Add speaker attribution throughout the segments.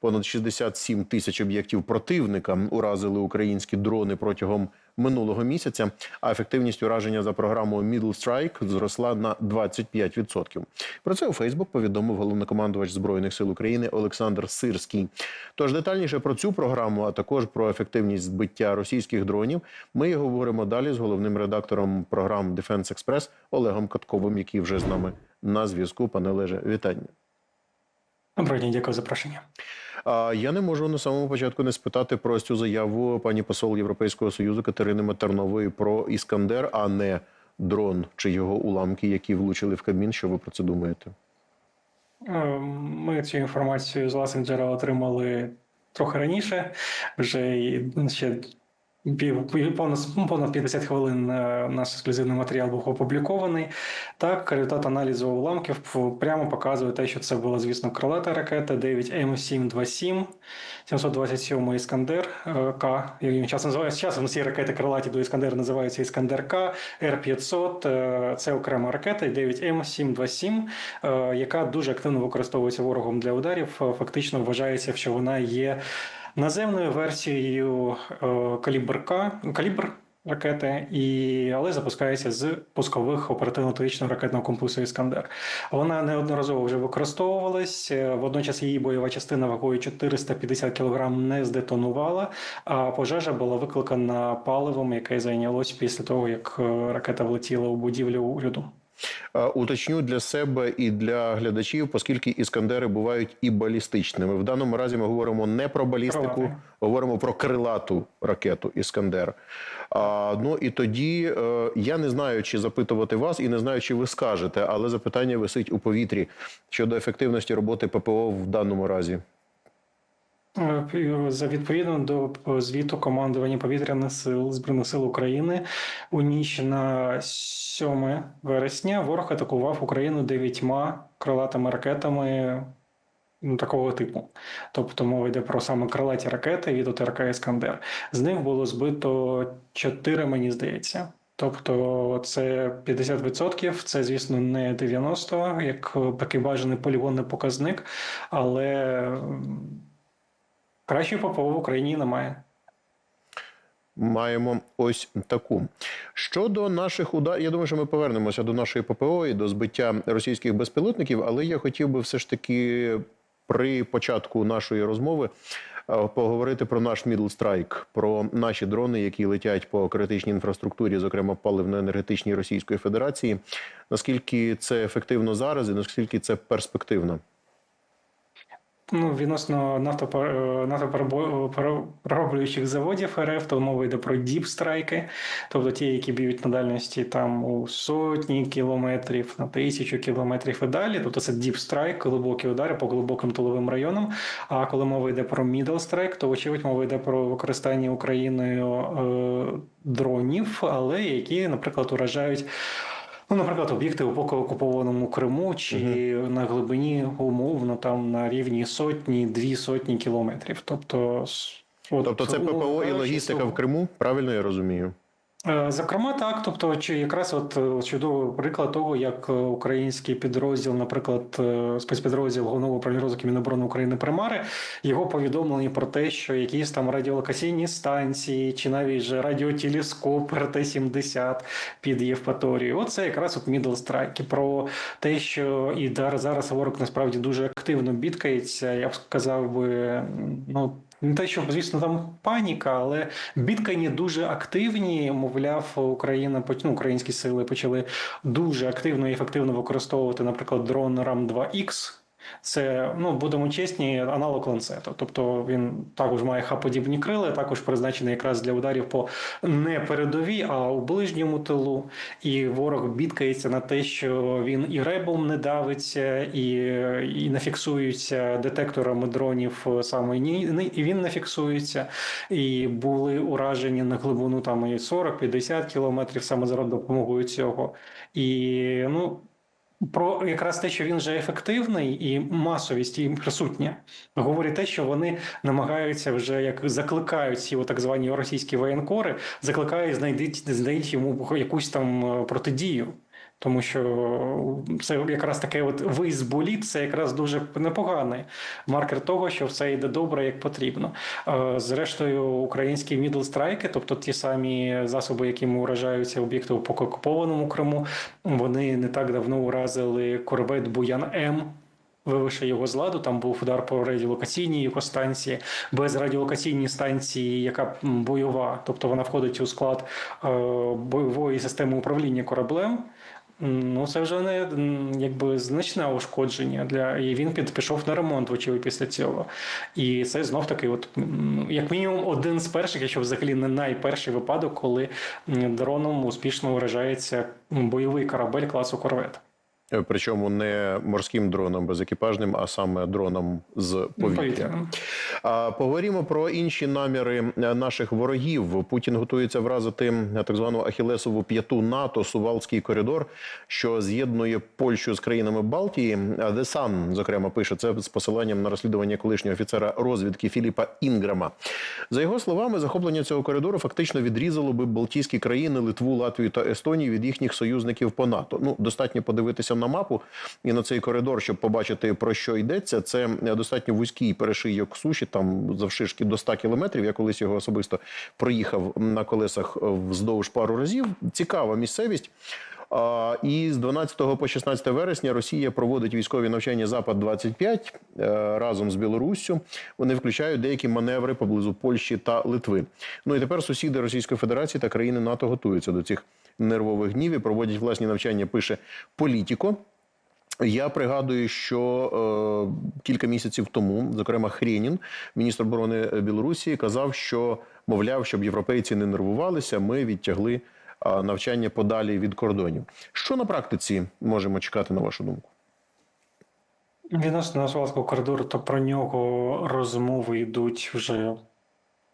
Speaker 1: Понад 67 тисяч об'єктів противника уразили українські дрони протягом минулого місяця. А ефективність ураження за програмою Middle Strike зросла на 25%. Про це у Фейсбук повідомив головнокомандувач збройних сил України Олександр Сирський. Тож детальніше про цю програму, а також про ефективність збиття російських дронів, ми говоримо далі з головним редактором програм Defense Express Олегом Катковим, який вже з нами на зв'язку. Пане Олеже, вітання.
Speaker 2: Доброго дня, дякую за запрошення.
Speaker 1: Я не можу на самому початку не спитати про цю заяву пані посол Європейського союзу Катерини Матернової про Іскандер, а не дрон чи його уламки, які влучили в Кабмін. Що ви про це думаєте?
Speaker 2: Е, Ми цю інформацію з власних джерел отримали трохи раніше. Вже ще понад, ну, 50 хвилин е, наш ексклюзивний матеріал був опублікований. Так, результат аналізу уламків прямо показує те, що це була, звісно, крилата ракета 9М727, 727 Іскандер е, К. Він час називається часом ці ракети крилаті до Іскандера називаються Іскандер К, Р-500. е, Це окрема ракета 9М727, е, яка дуже активно використовується ворогом для ударів. Фактично вважається, що вона є наземною версією е, калібр ракети, і, але запускається з пускових оперативно-тактичного ракетного комплексу Іскандер. Вона неодноразово вже використовувалась. е, Водночас її бойова частина вагою 450 кг не здетонувала, а пожежа була викликана паливом, яке зайнялось після того, як е, ракета влетіла у будівлю уряду.
Speaker 1: Е, Уточню для себе і для глядачів, оскільки іскандери бувають і балістичними. В даному разі ми говоримо не про балістику,
Speaker 2: Крилатий.
Speaker 1: говоримо про крилату ракету Іскандер. А, ну і тоді е, я не знаю, чи запитувати вас, і не знаю, чи ви скажете, але запитання висить у повітрі щодо ефективності роботи ППО в даному разі.
Speaker 2: Е, За відповідно до звіту командування повітряних сил Збройних сил України у ніч на 7 вересня ворог атакував Україну дев'ятьма крилатими ракетами ну, такого типу. Тобто мова йде про саме крилаті ракети від ОТРК Іскандер. З них було збито 4, мені здається. Тобто це 50%, це, звісно, не 90%, як такий бажаний полігонний показник, але Кращої ППО в Україні немає.
Speaker 1: Маємо ось таку. Щодо наших ударів, я думаю, що ми повернемося до нашої ППО і до збиття російських безпілотників, але я хотів би все ж таки при початку нашої розмови е, поговорити про наш Middle Strike, про наші дрони, які летять по критичній інфраструктурі, зокрема паливно-енергетичній Російської Федерації. Наскільки це ефективно зараз, і наскільки це перспективно?
Speaker 2: Ну, відносно е, нафтоперероблюючих заводів РФ, то мова йде про діпстрайки, тобто ті, які б'ють на дальності там у сотні кілометрів, на тисячу кілометрів і далі. Тобто це діпстрайк, глибокі удари по глибоким тиловим районам. А коли мова йде про strike, то вочевидь мова йде про використання Україною е, дронів, але які, наприклад, уражають. Ну, наприклад, об'єкти у поки окупованому Криму чи на глибині умовно там на рівні сотні, дві сотні кілометрів. Тобто, от,
Speaker 1: Тобто, це ППО і логістика в Криму, правильно я розумію?
Speaker 2: Е, Зокрема, так, тобто, чи якраз от е, чудовий приклад того, як е, український підрозділ, наприклад, спецпідрозділ головного управління розвитку Міноборони України Примари, його повідомлення про те, що якісь там радіолокаційні станції, чи навіть же радіотелескоп РТ-70 під Євпаторією. Оце якраз от middle strike. Про те, що і зараз ворог насправді дуже активно бідкається, я б сказав би, ну. Не те, що, звісно, там паніка, але бідкані дуже активні. Мовляв, Україна ну, українські сили почали дуже активно і ефективно використовувати, наприклад, дрон Рам 2 x Це, ну будемо чесні, аналог ланцету. Тобто він також має хаподібні крила, також призначений якраз для ударів по не передовій, а у ближньому тилу. І ворог бідкається на те, що він і ребом не давиться, і, і не фіксується детекторами дронів саме і він не фіксується. І були уражені на глибину там і 40-50 кілометрів саме за допомогою цього. І ну. Про якраз те, що він вже ефективний і масовість і присутня, говорить те, що вони намагаються вже як закликають ці так звані російські воєнкори, закликають знайдіть знайдіть йому якусь там е, протидію. Тому що це якраз таке от виїзд боліт, це якраз дуже непоганий маркер того, що все йде добре, як потрібно. Е, Зрештою, українські мідлстрайки, тобто ті самі засоби, якими вражаються об'єкти у окупованому Криму, вони не так давно уразили корвет Буян М. Вививши його з ладу, там був удар по радіолокаційній його станції, без радіолокаційній станції, яка бойова, тобто вона входить у склад е, бойової системи управління кораблем. Ну, це вже не якби значне ушкодження для і він під пішов на ремонт, вочевидь, після цього. І це знов таки, от як мінімум, один з перших, якщо взагалі не найперший випадок, коли дроном успішно вражається бойовий корабель класу корвет.
Speaker 1: Причому не морським дроном безекіпажним, а саме дроном з повітря. А поговоримо про інші наміри е, наших ворогів. Путін готується вразити е, так звану Ахілесову п'яту НАТО Сувалський коридор, що з'єднує Польщу з країнами Балтії. The Sun, зокрема, пише це з посиланням на розслідування колишнього офіцера розвідки Філіпа Інграма. За його словами, захоплення цього коридору фактично відрізало би Балтійські країни, Литву, Латвію та Естонію від їхніх союзників по НАТО. Ну достатньо подивитися на мапу і на цей коридор, щоб побачити про що йдеться. Це е, достатньо вузький перешийок суші, там завшишки до 100 кілометрів. Я колись його особисто проїхав на колесах е, вздовж пару разів. Цікава місцевість. І з 12 по 16 вересня Росія проводить військові навчання Запад 25 е, разом з Білоруссю. Вони включають деякі маневри поблизу Польщі та Литви. Ну і тепер сусіди Російської Федерації та країни НАТО готуються до цих нервових днів і проводять власні навчання. Пише Політіко. Я пригадую, що е, кілька місяців тому, зокрема, Хренін, міністр оборони Білорусі, казав, що мовляв, щоб європейці не нервувалися, ми відтягли навчання подалі від кордонів. Що на практиці можемо чекати на вашу думку?
Speaker 2: Відносно Сувалського коридору, то про нього розмови йдуть вже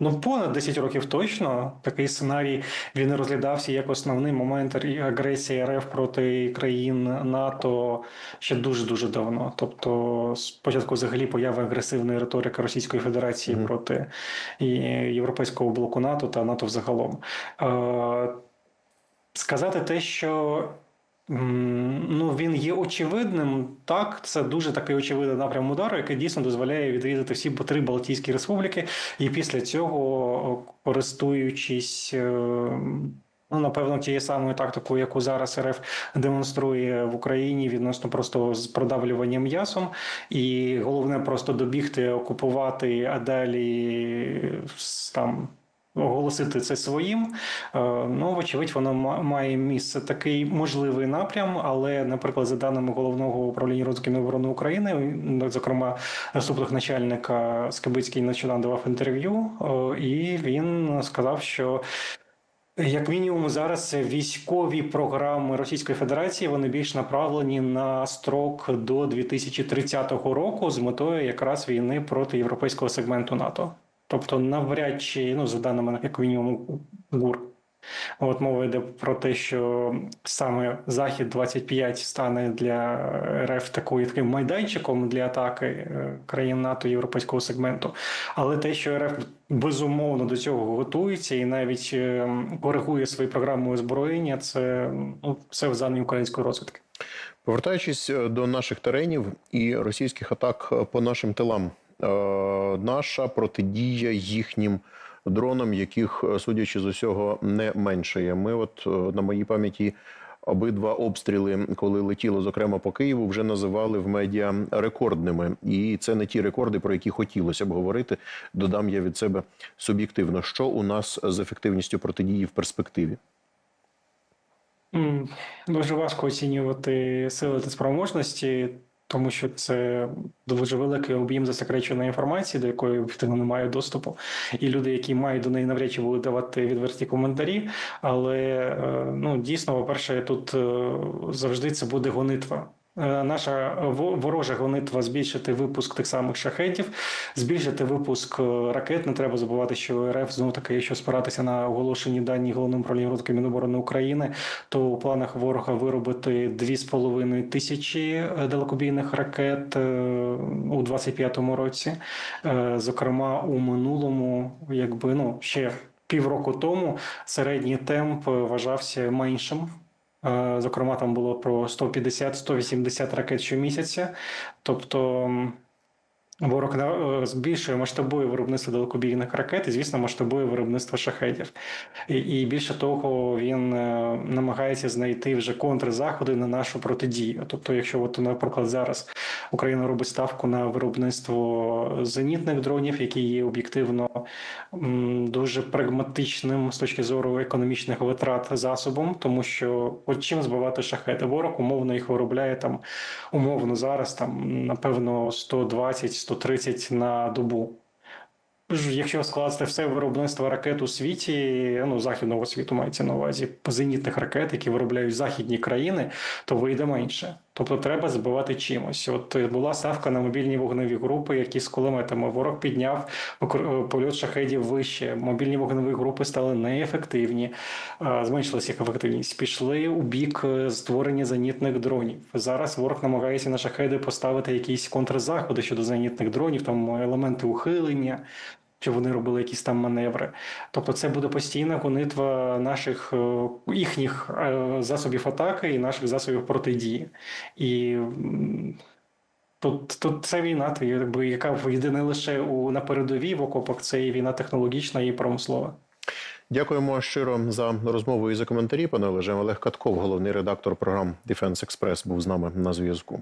Speaker 2: ну понад 10 років точно. Такий сценарій він розглядався як основний момент агресії РФ проти країн НАТО ще дуже дуже давно. Тобто, спочатку взагалі появи агресивної риторики Російської Федерації
Speaker 1: Мгм.
Speaker 2: проти Європейського блоку НАТО та НАТО взагалом. Е, Сказати те, що Ну, він є очевидним. Так, це дуже такий очевидний напрям удару, який дійсно дозволяє відрізати всі три Балтійські республіки, і після цього, користуючись. е, Ну, напевно, тією самою тактикою, яку зараз РФ демонструє в Україні відносно просто з продавлюванням м'ясом, і головне просто добігти, окупувати, а далі там оголосити це своїм. Е, Ну, вочевидь, воно ма- має місце такий можливий напрям, але, наприклад, за даними головного управління розвитку Міноборони України, зокрема, заступник начальника Скибицький нещодавно давав інтерв'ю, е, і він сказав, що. Як мінімум, зараз військові програми Російської Федерації вони більш направлені на строк до 2030 року з метою якраз війни проти європейського сегменту НАТО. Тобто, навряд чи, ну за даними як мінімум ГУР, от мова йде про те, що саме Захід 25 стане для РФ такою таким майданчиком для атаки е, країн НАТО європейського сегменту. Але те, що РФ безумовно до цього готується і навіть е, коригує свої програми озброєння, це ну це в задумі української розвідки.
Speaker 1: Повертаючись е, до наших теренів і російських атак по нашим тилам, наша протидія їхнім дронам, яких, е, судячи з усього, не меншає. Ми, от е, на моїй пам'яті, обидва обстріли, коли летіло, зокрема по Києву, вже називали в медіа рекордними. І це не ті рекорди, про які хотілося б говорити. Додам я від себе суб'єктивно. Що у нас з ефективністю протидії в перспективі?
Speaker 2: Дуже важко оцінювати сили та спроможності, тому що це дуже великий об'єм засекреченої інформації, до якої ефективно немає доступу. І люди, які мають до неї навряд чи будуть давати відверті коментарі. Але е, ну дійсно, по-перше, тут е, завжди це буде гонитва. Е, Наша во- ворожа гонитва збільшити випуск тих самих шахетів, збільшити випуск е, ракет. Не треба забувати, що РФ знову таки, якщо спиратися на оголошені дані головним управлінням розвитку Міноборони України, то у планах ворога виробити 2,5 тисячі е, далекобійних ракет е, у 25-му році. Е, Зокрема, у минулому, якби ну ще півроку тому середній темп вважався меншим. Е, Зокрема, там було про 150-180 ракет щомісяця. Тобто ворог е, збільшує масштабує виробництво далекобійних ракет і, звісно, масштабує виробництво шахедів. І, і більше того, він е, намагається знайти вже контрзаходи на нашу протидію. Тобто, якщо, от, наприклад, зараз Україна робить ставку на виробництво зенітних дронів, які є об'єктивно дуже прагматичним з точки зору економічних витрат засобом, тому що от чим збивати шахеди? Ворог умовно їх виробляє там умовно зараз, там напевно 120-130 на добу. Якщо скласти все виробництво ракет у світі, ну західного світу мається на увазі зенітних ракет, які виробляють західні країни, то вийде менше. Тобто треба збивати чимось. От е, була ставка на мобільні вогневі групи, які з кулеметами. Ворог підняв е, польот шахедів вище. Мобільні вогневі групи стали неефективні, е, зменшилася їх ефективність. Пішли у бік створення зенітних дронів. Зараз ворог намагається на шахеди поставити якісь контрзаходи щодо зенітних дронів, там елементи ухилення. Чи вони робили якісь там маневри? Тобто, це буде постійна гонитва наших е, їхніх е, засобів атаки і наших засобів протидії. І тут, тут це війна, якби яка йде не лише у на передовій в окопах, це і війна технологічна і промислова.
Speaker 1: Дякуємо щиро за розмову і за коментарі. Пане Олеже Олег Катков, головний редактор програм Defense Express, був з нами на зв'язку.